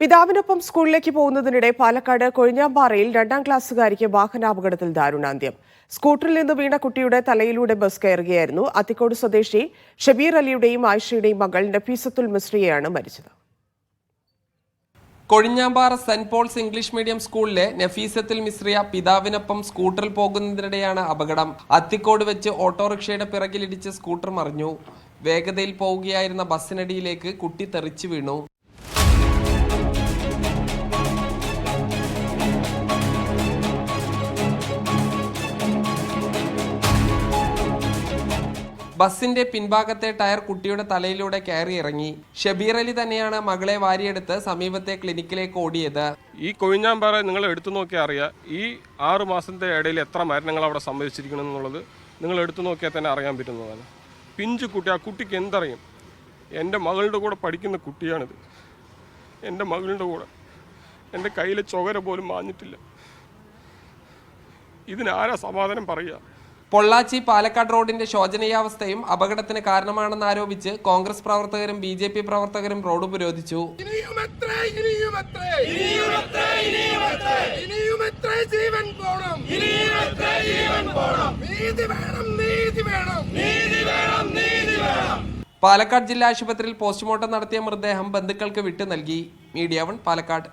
പിതാവിനൊപ്പം സ്കൂളിലേക്ക് പോകുന്നതിനിടെ പാലക്കാട് കൊഴിഞ്ഞാമ്പാറയിൽ രണ്ടാം ക്ലാസ്സുകാരിക്ക് വാഹനാപകടത്തിൽ ദാരുണാന്ത്യം. സ്കൂട്ടറിൽ നിന്ന് വീണ കുട്ടിയുടെ തലയിലൂടെ ബസ് കയറുകയായിരുന്നു. അത്തിക്കോട് സ്വദേശി ഷബീർ അലിയുടെയും ആയിഷയുടെയും മകൾ നഫീസത്തുൽ മിശ്രിയെയാണ് മരിച്ചത്. Kozhinjampara saint Paul's English medium സ്കൂളിലെ നഫീസത്തിൽ മിശ്രിയ പിതാവിനൊപ്പം സ്കൂട്ടറിൽ പോകുന്നതിനിടെയാണ് അപകടം. അത്തിക്കോട് വെച്ച് ഓട്ടോറിക്ഷയുടെ പിറകിലിടിച്ച് സ്കൂട്ടർ മറിഞ്ഞു. വേഗതയിൽ പോവുകയായിരുന്ന ബസ്സിനടിയിലേക്ക് കുട്ടി തെറിച്ചു വീണു. ബസിന്റെ പിൻഭാഗത്തെ ടയർ കുട്ടിയുടെ തലയിലൂടെ കയറി ഇറങ്ങി ഷബീർ അലി തന്നെയാണ് മകളെ വാരിയെടുത്ത് സമീപത്തെ ക്ലിനിക്കിലേക്ക് ഓടിയത്. ഈ കൊഴിഞ്ഞാമ്പാറ നിങ്ങൾ എടുത്തു നോക്കിയാൽ അറിയാം ഈ ആറു മാസത്തെ ഇടയിൽ എത്ര മരണങ്ങൾ അവിടെ സംഭവിച്ചിരിക്കണം എന്നുള്ളത് നിങ്ങൾ എടുത്തു നോക്കിയാൽ തന്നെ അറിയാൻ പറ്റുന്നതാണ്. പിഞ്ചു കുട്ടി ആ കുട്ടിക്ക് എന്തറിയും? എന്റെ മകളുടെ കൂടെ പഠിക്കുന്ന കുട്ടിയാണിത്. എന്റെ മകളുടെ കൂടെ എന്റെ കയ്യിലെ ചുവര പോലും മാഞ്ഞിട്ടില്ല. ഇതിനാരാ സമാധാനം പറയുക? പൊള്ളാച്ചി പാലക്കാട് റോഡിന്റെ ശോചനീയാവസ്ഥയും അപകടത്തിന് കാരണമാണെന്ന് ആരോപിച്ച് കോൺഗ്രസ് പ്രവർത്തകരും ബി ജെ പി പ്രവർത്തകരും റോഡ് ഉപരോധിച്ചു. പാലക്കാട് ജില്ലാ ആശുപത്രിയിൽ പോസ്റ്റ്മോർട്ടം നടത്തിയ മൃതദേഹം ബന്ധുക്കൾക്ക് വിട്ടു നൽകി. Media one Palakkad.